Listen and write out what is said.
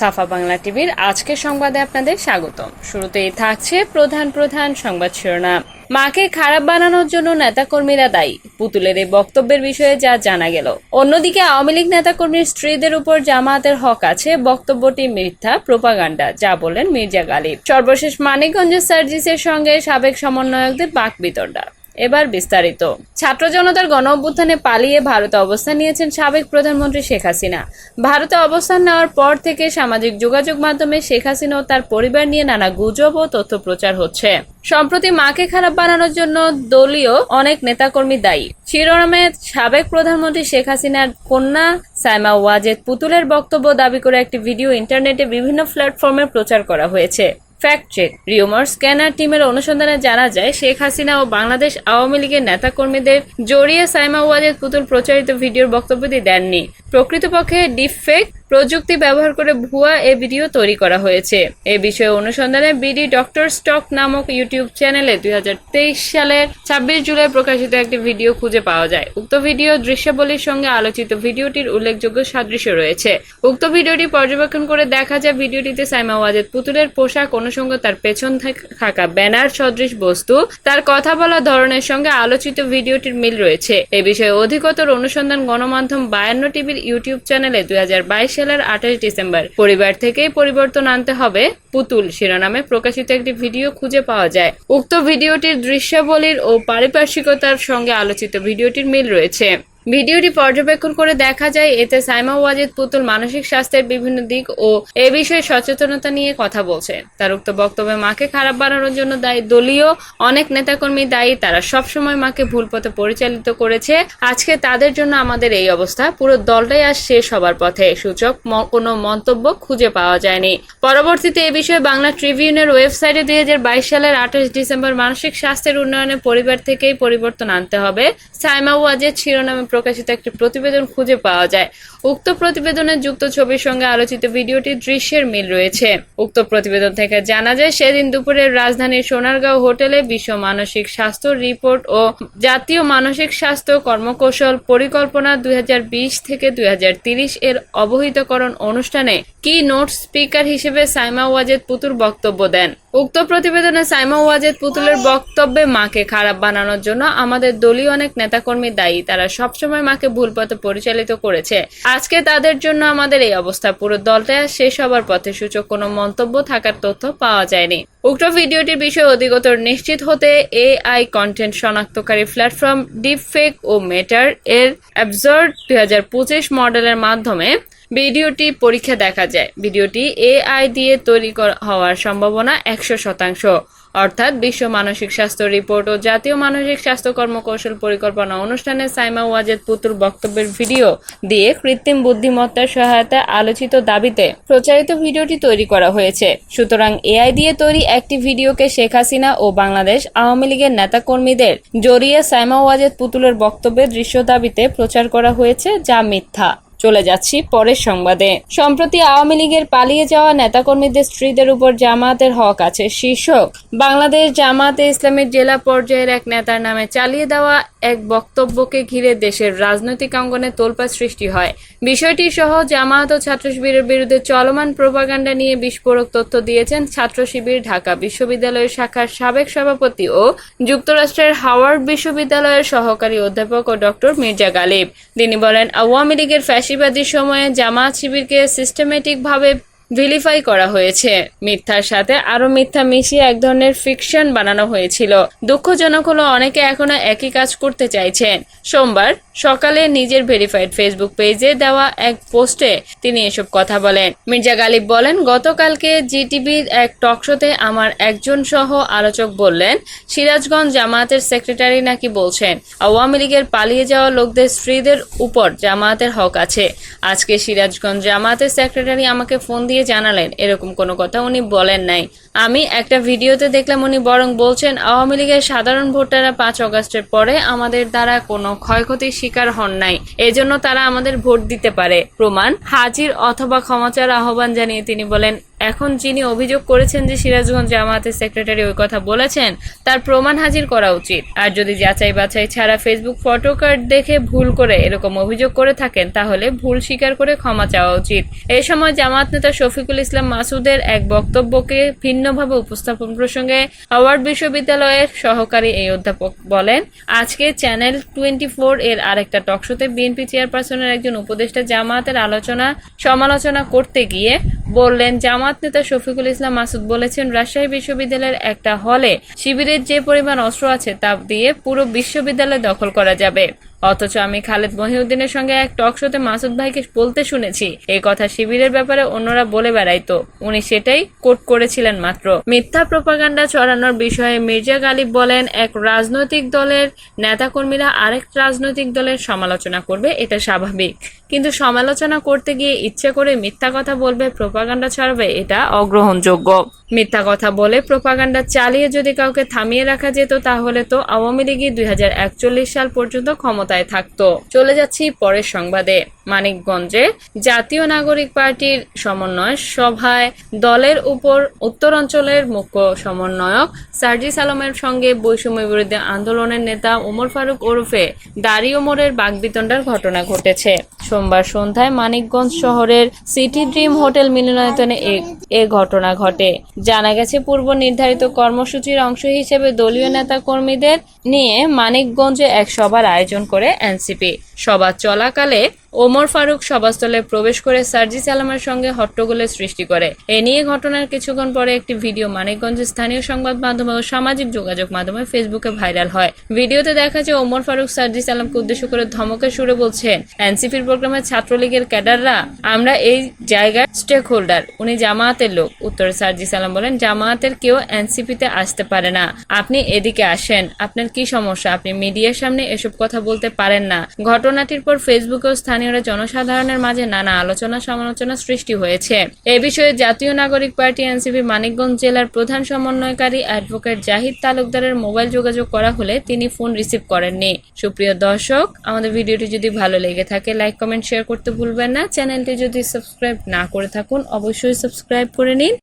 সাফা বাংলা টিভির আজকের সংবাদে আপনাদের স্বাগতম। শুরুতেই থাকছে প্রধান প্রধান সংবাদ শিরোনাম। মাকে খারাপ বানানোর জন্য নেতাকর্মীরা দায়ী। পুতুলের এই বক্তব্যের বিষয়ে যা জানা গেল। অন্যদিকে আওয়ামী লীগ নেতাকর্মীর স্ত্রীদের উপর জামায়াতের হক আছে, বক্তব্যটি মিথ্যা প্রোপাগান্ডা, যা বললেন মির্জা গালিব। সর্বশেষ মানিকগঞ্জের সার্জিসের সঙ্গে সাবেক সমন্বয়কদের বাক বিতণ্ডা। এবার বিস্তারিত। ছাত্র জনতার গণ অভ্যুত্থানে পালিয়ে ভারতে অবস্থান নিয়েছেন সাবেক প্রধানমন্ত্রী শেখ হাসিনা। ভারতে অবস্থান নেওয়ার পর থেকে সামাজিক যোগাযোগ মাধ্যমে শেখ হাসিনা ও তার পরিবার নিয়ে নানা গুজব ও তথ্য প্রচার হচ্ছে। সম্প্রতি মাকে খারাপ বানানোর জন্য দলীয় অনেক নেতাকর্মী দায়ী। শিরোনামে সাবেক প্রধানমন্ত্রী শেখ হাসিনার কন্যা সাইমা ওয়াজেদ পুতুলের বক্তব্য দাবি করে একটি ভিডিও ইন্টারনেটে বিভিন্ন প্ল্যাটফর্মে প্রচার করা হয়েছে। ফ্যাক্ট চেক রিউমার স্ক্যানার টিমের অনুসন্ধানে জানা যায়, শেখ হাসিনা ও বাংলাদেশ আওয়ামী লীগের নেতাকর্মীদের জড়িয়ে সাইমা ওয়াজেদ পুতুল প্রচারিত ভিডিওর বক্তব্যটি দেননি। প্রকৃতপক্ষে ডিফেক প্রযুক্তি ব্যবহার করে ভুয়া এ ভিডিও তৈরি করা হয়েছে। এ বিষয়ে অনুসন্ধানে বিডি ডক্টর স্টক নামক ইউটিউব চ্যানেলে দুই হাজার তেইশ সালের ছাব্বিশ জুলাই প্রকাশিত একটি ভিডিও খুঁজে পাওয়া যায়। উক্ত ভিডিও দৃশ্যাবলীর সঙ্গে আলোচিত ভিডিওটির উল্লেখযোগ্য সাদৃশ্য রয়েছে। উক্ত ভিডিওটি পর্যবেক্ষণ করে দেখা যায় ভিডিওটিতে সাইমা ওয়াজেদ পুতুলের পোশাক অনুষঙ্গ তার পেছন থাকা ব্যানার, সদৃশ বস্তু, তার কথা বলা ধরনের সঙ্গে আলোচিত ভিডিওটির মিল রয়েছে। এ বিষয়ে অধিকতর অনুসন্ধান গণমাধ্যম বায়ান্ন টিভির ইউটিউব চ্যানেলে দুই হাজার বাইশ সালের আঠাশ ডিসেম্বর। পরিবার থেকেই পরিবর্তন আনতে হবে। পুতুল শিরোনামে প্রকাশিত একটি ভিডিও খুঁজে পাওয়া যায়। উক্ত ভিডিওটির দৃশ্যাবলীর ও পারিপার্শ্বিকতার সঙ্গে আলোচিত ভিডিওটির মিল রয়েছে। ভিডিওটি পর্যবেক্ষণ করে দেখা যায়, এতে সাইমা ওয়াজেদ পুতুল মানসিক স্বাস্থ্যের বিভিন্ন দিক ও এ বিষয়ে সচেতনতা নিয়ে কথা বলছে তার উক্ত বক্তব্যে মাকে খারাপ বানানোর জন্য দায়ী দলীয় অনেক নেতাকর্মী দায়ী, তারা সবসময় মাকে ভুল পথে পরিচালিত করেছে। আজকে তাদের জন্য আমাদের এই অবস্থা, পুরো দলটাই আজ শেষ হবার পথে, সূচক কোনো মন্তব্য খুঁজে পাওয়া যায়নি। পরবর্তীতে এ বিষয়ে বাংলা ট্রিবিউনের ওয়েবসাইটে দুই হাজার বাইশ সালের আঠাশ ডিসেম্বর মানসিক স্বাস্থ্যের উন্নয়নে পরিবার থেকেই পরিবর্তন আনতে হবে। সাইমা ওয়াজেদ শিরোনামে প্রকাশিত একটি প্রতিবেদন খুঁজে পাওয়া যায়। উক্ত প্রতিবেদনে যুক্ত ছবির সঙ্গে আলোচিত ভিডিওটি দৃশ্যের মিল রয়েছে। উক্ত প্রতিবেদন থেকে জানা যায়, সেদিন দুপুরে রাজধানীর সোনারগাঁও হোটেলে বিশ্ব মানসিক স্বাস্থ্য রিপোর্ট ও জাতীয় মানসিক স্বাস্থ্য কর্মকৌশল পরিকল্পনা দুই হাজার বিশ থেকে দুই এর অবহিতকরণ অনুষ্ঠানে কি নোট স্পিকার হিসেবে সাইমা ওয়াজেদ পুতুর বক্তব্য দেন। উক্ত প্রতিবেদনে সাইমা ওয়াজেদ পুতুলের বক্তব্যে মাকে খারাপ বানানোর জন্য আমাদের দলীয় অনেক নেতাকর্মী দায়ী। তারা সবসময় মাকে ভুল পথে পরিচালিত করেছে। আজকে তাদের জন্য আমাদের এই অবস্থা। পুরো দলটা শেষ হবার পথে সূচক কোনো মন্তব্য থাকার তথ্য পাওয়া যায়নি। উক্ত ভিডিওটির বিষয়ে অধিকতর নিশ্চিত হতে এআই কন্টেন্ট শনাক্তকারী প্ল্যাটফর্ম ডিপফেক ও মেটার এর অ্যাবজর্ড দুই পঁচিশ মডেলের মাধ্যমে ভিডিওটি পরীক্ষা দেখা যায়। ভিডিওটি এআই দিয়ে তৈরি হওয়ার সম্ভাবনা একশো শতাংশ। অর্থাৎ বিশ্ব মানসিক স্বাস্থ্য রিপোর্ট ও জাতীয় মানসিক স্বাস্থ্য কর্মকৌশল পরিকল্পনা অনুষ্ঠানে সাইমা ওয়াজেদ পুতুল বক্তব্যের ভিডিও দিয়ে কৃত্রিম বুদ্ধিমত্তার সহায়তা আলোচিত দাবিতে প্রচারিত ভিডিওটি তৈরি করা হয়েছে। সুতরাং এআই দিয়ে তৈরি একটি ভিডিওকে শেখ হাসিনা ও বাংলাদেশ আওয়ামী লীগের নেতাকর্মীদের জড়িয়ে সাইমা ওয়াজেদ পুতুলের বক্তব্যের দৃশ্য দাবিতে প্রচার করা হয়েছে, যা মিথ্যা। চলে যাচ্ছি পরের সংবাদে। সম্প্রতি আওয়ামী লীগের পালিয়ে যাওয়া নেতাকর্মীদের স্ত্রীদের উপর জামায়াতের হক আছে শীর্ষক। বাংলাদেশ জামায়াতে ইসলামের জেলা পর্যায়ের এক নেতার নামে চালিয়ে দেওয়া এক বক্তব্যকে ঘিরে দেশের রাজনৈতিক অঙ্গনে তোলপাড় সৃষ্টি হয়। বিষয়টি সহ জামায়াত ও ছাত্র শিবিরের বিরুদ্ধে চলমান প্রোপাগান্ডা নিয়ে বিস্ফোরক তথ্য দিয়েছেন ছাত্র শিবির ঢাকা বিশ্ববিদ্যালয়ের শাখার সাবেক সভাপতি ও যুক্তরাষ্ট্রের হাওয়ার্ড বিশ্ববিদ্যালয়ের সহকারী অধ্যাপক ও ডক্টর মির্জা গালিব। তিনি বলেন, আওয়ামী লীগের ফ্যাসিবাদী সময়ে জামায়াত শিবিরকে সিস্টেমেটিকভাবে ভিলিফাই করা হয়েছে। মিথ্যার সাথে আরও মিথ্যা মিশিয়ে এক ধরনের ফিকশন বানানো হয়েছিল। দুঃখজনক হলো অনেকে এখনও একই কাজ করতে চাইছেন। সোমবার সকালে নিজের ভেরিফাইড ফেসবুক পেজে দেওয়া এক পোস্টে তিনি এসব কথা বলেন। মির্জা গালিব বলেন, গতকালকে জিটিভির এক টকশোতে আমার একজন সহ আলোচক বললেন, সিরাজগঞ্জ জামায়াতের সেক্রেটারি নাকি বলছেন, আওয়ামী লীগের পালিয়ে যাওয়া লোকদের স্ত্রীদের উপর জামায়াতের হক আছে। আজকে সিরাজগঞ্জ জামায়াতের সেক্রেটারি আমাকে ফোন দিয়ে জানালেন এরকম কোনো কথা উনি বলেন নাই। আমি একটা ভিডিওতে দেখলাম উনি বরং বলছেন, আওয়ামী লীগের সাধারণ ভোটাররা পাঁচ অগস্টের পরে আমাদের দ্বারা কোনো ক্ষয়ক্ষতির শিকার হন নাই। এজন্য তারা আমাদের ভোট দিতে পারে। প্রমাণ, হাজির অথবা ক্ষমাচার আহ্বান জানিয়ে তিনি বলেন, এখন যিনি অভিযোগ করেছেন যে সিরাজগঞ্জ জামায়াতের সেক্রেটারি ওই কথা বলেছেন, তার প্রমাণ হাজির করা উচিত। আর যদি যাচাই বাছাই ছাড়া ফেসবুক ফটো কার্ড দেখে ভুল করে এরকম অভিযোগ করে থাকেন, তাহলে ভুল স্বীকার করে ক্ষমা চাওয়া উচিত। এই সময় জামায়াত নেতা শফিকুল ইসলাম মাসুদের এক বক্তব্যকে ভিন্নভাবে উপস্থাপন প্রসঙ্গে হাওয়ার্ড বিশ্ববিদ্যালয়ের সহকারী এই অধ্যাপক বলেন, আজকে চ্যানেল টোয়েন্টি ফোর এর আরেকটা টকশোতে বিএনপি চেয়ারপারসনের একজন উপদেষ্টা জামাতের আলোচনা, সমালোচনা করতে গিয়ে বললেন জামাত নেতা শফিকুল ইসলাম মাসুদ বলেছেন, রাজশাহী বিশ্ববিদ্যালয়ের একটা হলে শিবিরের যে পরিমাণ অস্ত্র আছে তা দিয়ে পুরো বিশ্ববিদ্যালয় দখল করা যাবে। অথচ আমি খালেদ মহিউদ্দিনের সঙ্গে এক টক শোতে মাসুদ ভাইকে বলতে শুনেছি। এই কথা শিবিরের ব্যাপারে অন্যরা বলে বেড়াইতো। উনি সেটাই কোট করেছিলেন মাত্র। মিথ্যা প্রপাগান্ডা ছড়ানোর বিষয়ে মির্জা গালিব বলেন, এক রাজনৈতিক দলের নেতাকর্মীরা আরেক রাজনৈতিক দলের সমালোচনা করবে, এটা স্বাভাবিক। কিন্তু সমালোচনা করতে গিয়ে ইচ্ছে করে মিথ্যা কথা বলবে প্রপাগান্ডা ছড়াবে, এটা অগ্রহণযোগ্য। মিথ্যা কথা বলে প্রপাগান্ডা চালিয়ে যদি কাউকে থামিয়ে রাখা যেত, তাহলে তো আওয়ামী লীগই দুই হাজার একচল্লিশ সাল পর্যন্ত ক্ষমতায় থাকতো। চলে যাচ্ছি পরের সংবাদে। মানিকগঞ্জে জাতীয় নাগরিক পার্টির সমন্বয় সভায় দলের উপর উত্তরাঞ্চলের মুখ্য সমন্বয়ক সার্জিস আলমের সঙ্গে বৈষম্য বিরোধী আন্দোলনের নেতা ওমর ফারুক ওরফে দাড়ি ওমরের বাগবিতণ্ডার ঘটনা ঘটেছে। সোমবার সন্ধ্যায় মানিকগঞ্জ শহরের সিটি ড্রিম হোটেল মিলনায়তনে এ ঘটনা ঘটে। জানা গেছে পূর্ব নির্ধারিত কর্মসূচির অংশ হিসেবে দলীয় নেতা কর্মীদের নিয়ে মানিকগঞ্জে এক সভার আয়োজন করে এনসিপি। সভা চলাকালে ওমর ফারুক সভাস্থলে প্রবেশ করে সার্জিস আলমের সঙ্গে হট্টগোলের সৃষ্টি করে। এ নিয়ে ঘটনার কিছুক্ষণ পরে একটি ভিডিও মানিকগঞ্জের স্থানীয় সংবাদ মাধ্যমে ও সামাজিক যোগাযোগ মাধ্যমে ফেসবুকে ভাইরাল হয়। ভিডিওতে দেখা যায় ওমর ফারুক সার্জিস আলমকে উদ্দেশ্য করে ধমকের সুরে বলছেন, এনসিপির প্রোগ্রামে ছাত্রলীগের ক্যাডাররা, আমরা এই জায়গায় স্টেক হোল্ডার উনি জামায়াতের লোক। উত্তরে সার্জিস আলম বলেন, জামায়াতের কেউ এনসিপিতে আসতে পারে না। আপনি এদিকে আসেন, আপনার কি সমস্যা? আপনি মিডিয়ার সামনে এসব কথা বলতে পারেন না। ঘটনাটির পর ফেসবুকে ও স্থানীয়রা জনসাধারণের মাঝে নানা আলোচনা সমালোচনা সৃষ্টি হয়েছে। এ বিষয়ে জাতীয় নাগরিক পার্টি এনসিপি মানিকগঞ্জ জেলার প্রধান সমন্বয়কারী অ্যাডভোকেট জাহিদ তালুকদারের মোবাইল যোগাযোগ করা হলে তিনি ফোন রিসিভ করেননি। সুপ্রিয় দর্শক, আমাদের ভিডিওটি যদি ভালো লেগে থাকে, লাইক, কমেন্ট, শেয়ার করতে ভুলবেন না। চ্যানেলটি যদি সাবস্ক্রাইব না করে থাকুন, অবশ্যই সাবস্ক্রাইব করে নিন।